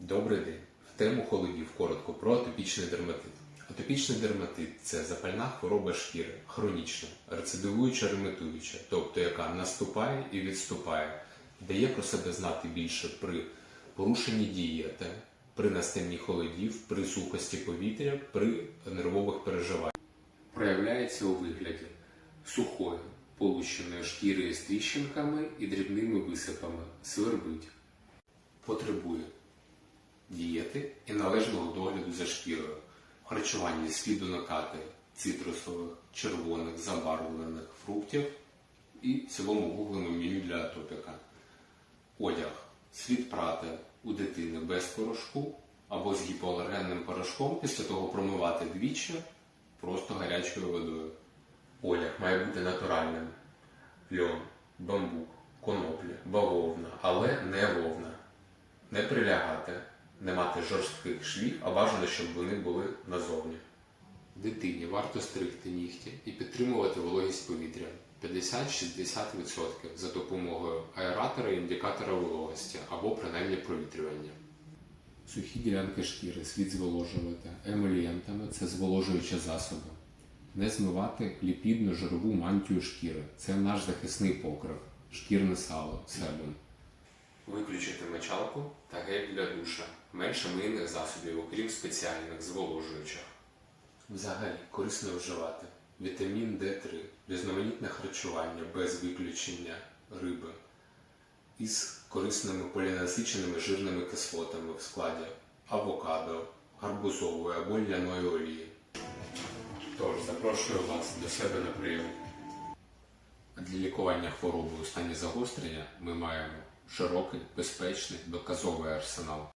Добрий день. В тему холодів коротко про атопічний дерматит. Атопічний дерматит це запальна хвороба шкіри, хронічна, рецидивуюча, ремитуюча, тобто яка наступає і відступає, дає про себе знати більше при порушенні дієти, при настанні холодів, при сухості повітря, при нервових переживаннях. Проявляється у вигляді сухої, полущеної шкіри з тріщинками і дрібними висипами, свербить, потребує дієти і належного догляду за шкірою. В харчуванні слід уникати цитрусових, червоних, забарвлених фруктів і в цілому гуглимо меню для атопіка. Одяг слід прати у дитини без порошку або з гіпоалергенним порошком, після того промивати двічі просто гарячою водою. Одяг має бути натуральним. Льон, бамбук, конопля, бавовна, але не вовна не прилягати, не мати жорстких швів, а бажано, щоб вони були назовні. Дитині варто стригти нігті і підтримувати вологість повітря 50-60% за допомогою аератора і індикатора вологості або принаймні провітрювання. Сухі ділянки шкіри слід зволожувати емолієнтами це зволожуючі засоби. Не змивати ліпідну жирову мантію шкіри. Це наш захисний покрив, шкірне сало, себум. Виключити мочалку та гель для душа. Менше мийних засобів, окрім спеціальних зволожуючих. Взагалі корисно вживати вітамін D3, різноманітне харчування без виключення риби із корисними полінасиченими жирними кислотами в складі авокадо, гарбузової або ляної олії. Тож запрошую вас до себе на прийом. Для лікування хвороби у стані загострення ми маємо широкий, безпечний, доказовий арсенал.